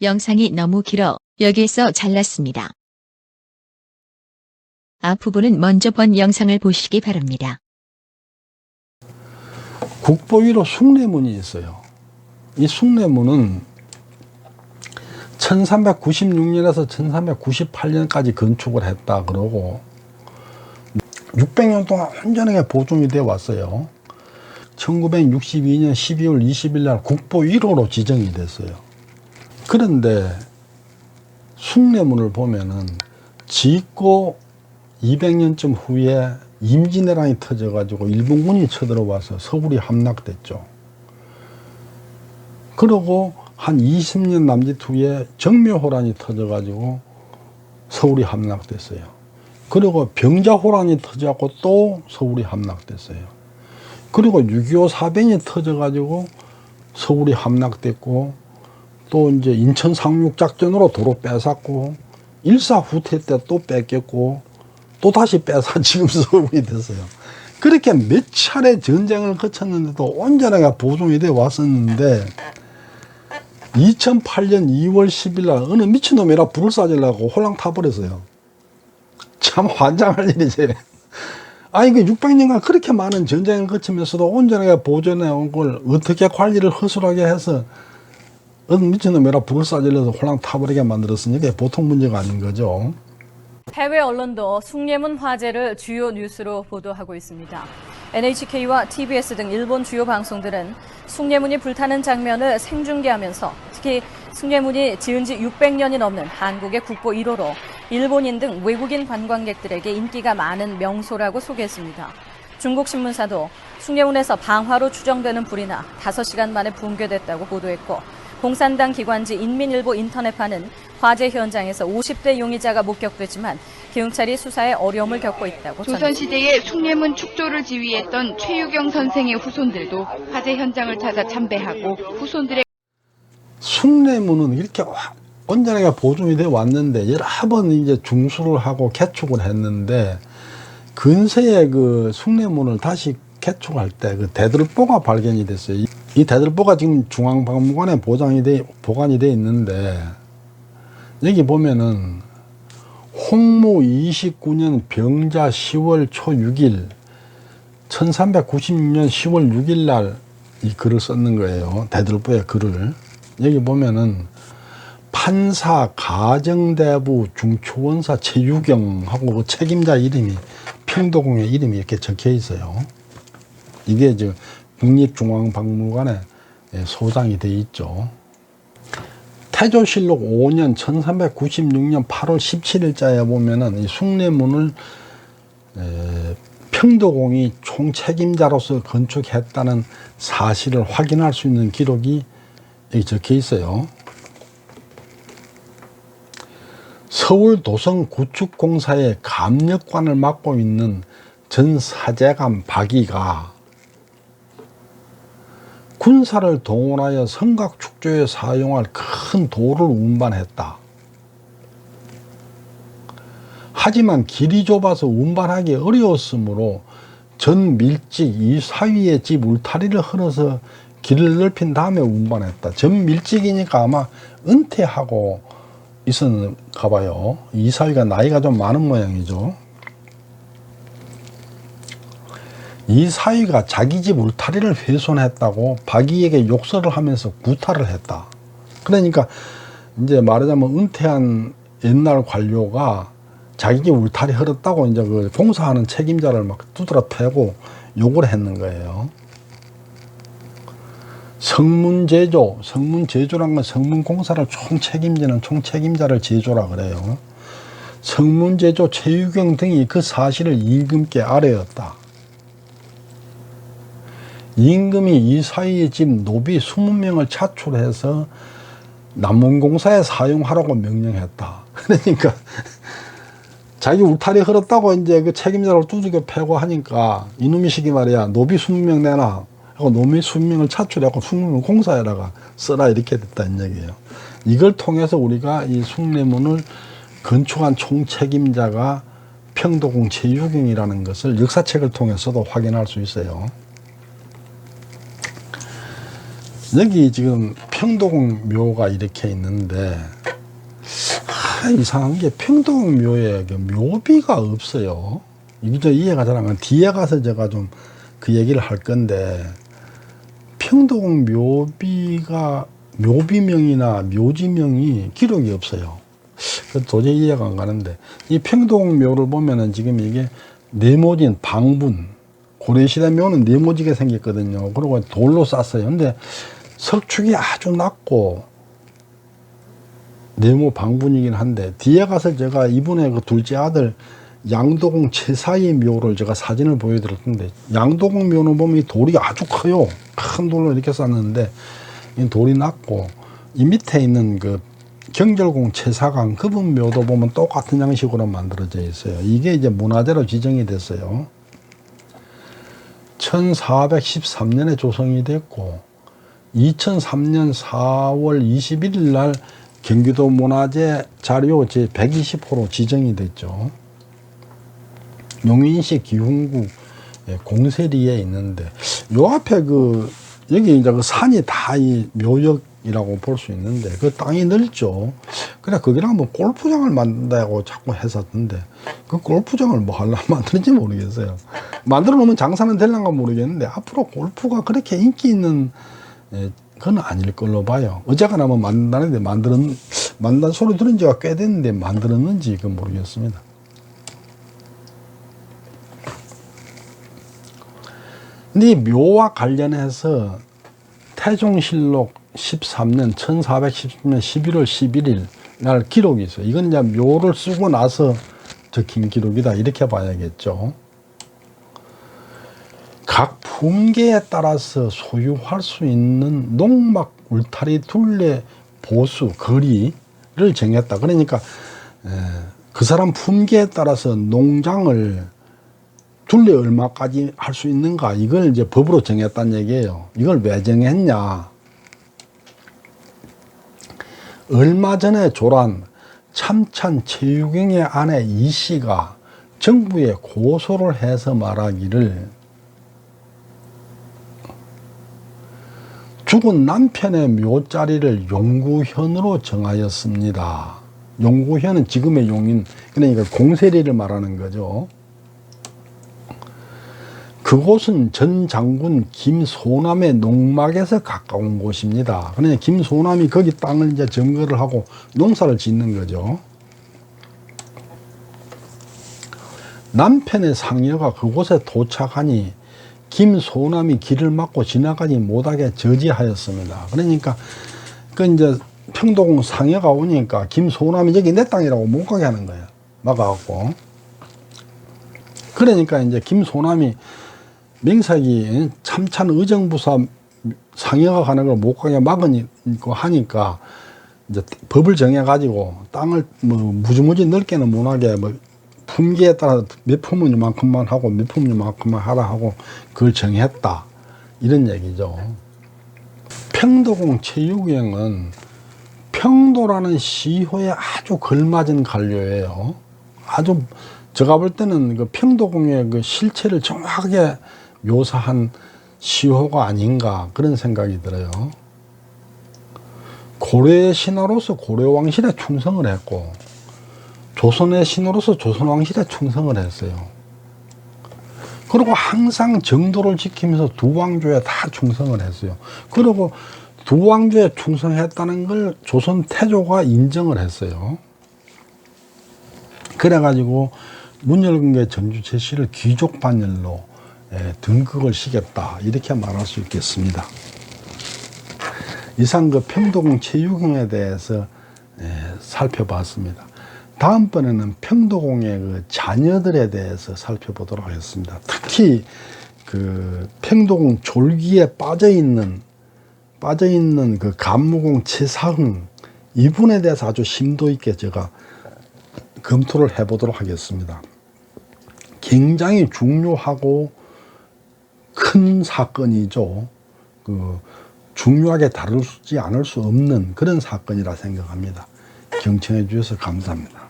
영상이 너무 길어 여기서 잘랐습니다. 앞부분은 먼저 본 영상을 보시기 바랍니다. 국보 1호 숭례문이 있어요. 이 숭례문은 1396년에서 1398년까지 건축을 했다 그러고 600년 동안 온전하게 보존이 되어 왔어요. 1962년 12월 20일 날 국보 1호로 지정이 됐어요. 그런데 숭례문을 보면은 짓고 200년쯤 후에 임진왜란이 터져가지고 일본군이 쳐들어와서 서울이 함락됐죠. 그러고 한 20년 남짓 후에 정묘호란이 터져가지고 서울이 함락됐어요. 그리고 병자호란이 터져갖고 또 서울이 함락됐어요. 그리고 6.25 사변이 터져가지고 서울이 함락됐고 또 이제 인천 상륙 작전으로 도로 뺏었고 일사 후퇴 때 또 뺏겼고 또 다시 빼서 지금 서울이 됐어요. 그렇게 몇 차례 전쟁을 거쳤는데도 온전하게 보존이 돼 왔었는데 2008년 2월 10일 날 어느 미친놈이라 불을 쏴주려고 홀랑 타버렸어요. 참 환장할 일이지. 아니 그 600년간 그렇게 많은 전쟁을 거치면서도 온전하게 보존해 온 걸 어떻게 관리를 허술하게 해서 미친놈이라 불을 쏴주려서 홀랑 타버리게 만들었으니 이게 보통 문제가 아닌 거죠. 해외 언론도 숭례문 화재를 주요 뉴스로 보도하고 있습니다. NHK와 TBS 등 일본 주요 방송들은 숭례문이 불타는 장면을 생중계하면서 특히 숭례문이 지은 지 600년이 넘는 한국의 국보 1호로 일본인 등 외국인 관광객들에게 인기가 많은 명소라고 소개했습니다. 중국 신문사도 숭례문에서 방화로 추정되는 불이 나 5시간 만에 붕괴됐다고 보도했고 공산당 기관지 인민일보 인터넷판은 화재 현장에서 50대 용의자가 목격됐지만 경찰이 수사에 어려움을 겪고 있다고 전했습니다. 조선시대에 숭례문 축조를 지휘했던 최유경 선생의 후손들도 화재 현장을 찾아 참배하고 후손들의 숭례문은 이렇게 와- 온전하게 보존이 돼 왔는데 여러 번 이제 중수를 하고 개축을 했는데 근세에 그 숭례문을 다시 개축할 때 그 대들보가 발견이 됐어요. 이- 이 대들보가 지금 중앙박물관에 보장이 돼 보관이 돼 있는데 여기 보면은 홍무 29년 병자 10월 초 6일 1396년 10월 6일 날 이 글을 썼는 거예요. 대들보의 글을. 여기 보면은 판사 가정대부 중초원사 최유경하고 그 책임자 이름이 평도공의 이름이 이렇게 적혀 있어요. 이게 저 국립중앙박물관에 예, 소장이 돼 있죠. 태조실록 5년 1396년 8월 17일자에 보면은 이 숭례문을 에, 평도공이 총책임자로서 건축했다는 사실을 확인할 수 있는 기록이 여기 적혀 있어요. 서울 도성 구축공사의 감력관을 맡고 있는 전 사제감 박이가 군사를 동원하여 성곽 축조에 사용할 큰 돌을 운반했다. 하지만 길이 좁아서 운반하기 어려웠으므로 전 밀직 이 사위의 집 울타리를 흘러서 길을 넓힌 다음에 운반했다. 전 밀직이니까 아마 은퇴하고 있었는가 봐요. 이 사위가 나이가 좀 많은 모양이죠. 이 사위가 자기 집 울타리를 훼손했다고 박이에게 욕설을 하면서 구타를 했다. 그러니까 이제 말하자면 은퇴한 옛날 관료가 자기 집 울타리 흘렀다고 이제 그 공사하는 책임자를 막 두드러 패고 욕을 했는 거예요. 성문 제조, 성문 제조란 건 성문 공사를 총 책임지는 총 책임자를 제조라 그래요. 성문 제조 최유경 등이 그 사실을 임금께 아뢰었다. 임금이 이 사이의 집 노비 20명을 차출해서 남문공사에 사용하라고 명령했다. 그러니까 자기 울타리 흘렀다고 이제 그 책임자를 두들겨 패고 하니까 이놈의 시기 말이야 노비 20명 내놔 하고 노비 20명을 차출해갖고 20명 공사에다가 써라 이렇게 됐다는 얘기예요. 이걸 통해서 우리가 이 숭례문을 건축한 총책임자가 평도공 최유경이라는 것을 역사책을 통해서도 확인할 수 있어요. 여기 지금 평동 묘가 이렇게 있는데 아, 이상한 게 평동 묘에 그 묘비가 없어요. 이게 저 이해가 잘 안 가요. 뒤에 가서 제가 좀 그 얘기를 할 건데 평동 묘비가 묘비명이나 묘지명이 기록이 없어요. 그 도저히 이해가 안 가는데 이 평동 묘를 보면은 지금 이게 네모진 방분 고려시대 묘는 네모지게 생겼거든요. 그리고 돌로 쌌어요. 근데 석축이 아주 낮고 네모 방분이긴 한데 뒤에 가서 제가 이분의 그 둘째 아들 양도공 최사의 묘를 제가 사진을 보여드렸는데 양도공 묘는 보면 이 돌이 아주 커요. 큰 돌로 이렇게 쌌는데 이 돌이 낮고 이 밑에 있는 그 경절공 최사강 그분 묘도 보면 똑같은 양식으로 만들어져 있어요. 이게 이제 문화재로 지정이 됐어요. 1413년에 조성이 됐고 2003년 4월 21일 날 경기도 문화재 자료 제 120호로 지정이 됐죠. 용인시 기흥구 예, 공세리에 있는데 요 앞에 그 여기 이제 그 산이 다 이 묘역이라고 볼 수 있는데 그 땅이 넓죠. 그래 거기랑 뭐 골프장을 만든다고 자꾸 했었는데 그 골프장을 뭐 하려고 만드는지 모르겠어요. 만들어 놓으면 장사는 될란가 모르겠는데 앞으로 골프가 그렇게 인기 있는 예, 그건 아닐 걸로 봐요. 어쨌거나 뭐 만든다는데 만드는 만든 소리 들은 지가 꽤 됐는데 만들었는지 그건 모르겠습니다. 근데 이 묘와 관련해서 태종실록 13년 1410년 11월 11일 날 기록이 있어요. 이건 이제 묘를 쓰고 나서 적힌 기록이다 이렇게 봐야겠죠. 각 품계에 따라서 소유할 수 있는 농막 울타리 둘레 보수 거리를 정했다. 그러니까 에, 그 사람 품계에 따라서 농장을 둘레 얼마까지 할 수 있는가 이걸 이제 법으로 정했다는 얘기예요. 이걸 왜 정했냐? 얼마 전에 조란 참찬 체육영의 아내 이 씨가 정부에 고소를 해서 말하기를 죽은 남편의 묘자리를 용구현으로 정하였습니다. 용구현은 지금의 용인 그러니까 공세리를 말하는 거죠. 그곳은 전 장군 김소남의 농막에서 가까운 곳입니다. 그러니까 김소남이 거기 땅을 이제 점거를 하고 농사를 짓는 거죠. 남편의 상여가 그곳에 도착하니 김소남이 길을 막고 지나가지 못하게 저지하였습니다. 그러니까 그 이제 평동 상여가 오니까 김소남이 저기 내 땅이라고 못 가게 하는 거예요. 막아갖고. 그러니까 이제 김소남이 명색이 참찬 의정부사 상여가 가는 걸 못 가게 막으니까 하니까 이제 법을 정해가지고 땅을 뭐 무지무지 넓게는 못하게 뭐 품계에 따라 몇 품은 이만큼만 하고 몇 품은 이만큼만 하라 하고 그걸 정했다 이런 얘기죠. 평도공 체육여행은 평도라는 시호에 아주 걸맞은 관료예요. 아주 제가 볼 때는 그 평도공의 그 실체를 정확하게 묘사한 시호가 아닌가 그런 생각이 들어요. 고려의 신하로서 고려 왕실에 충성을 했고 조선의 신하로서 조선 왕실에 충성을 했어요. 그리고 항상 정도를 지키면서 두 왕조에 다 충성을 했어요. 그리고 두 왕조에 충성했다는 걸 조선 태조가 인정을 했어요. 그래가지고 문열근계 전주채 씨를 귀족 반열로 예, 등극을 시켰다 이렇게 말할 수 있겠습니다. 이상 그 평동 체육형에 대해서 예, 살펴봤습니다. 다음번에는 평도공의 그 자녀들에 대해서 살펴보도록 하겠습니다. 특히 그 평도공 졸기에 빠져 있는 빠져 있는 그 간무공 최사흥 이분에 대해서 아주 심도 있게 제가 검토를 해보도록 하겠습니다. 굉장히 중요하고 큰 사건이죠. 그 중요하게 다루지 않을 수 없는 그런 사건이라 생각합니다. 경청해 주셔서 감사합니다.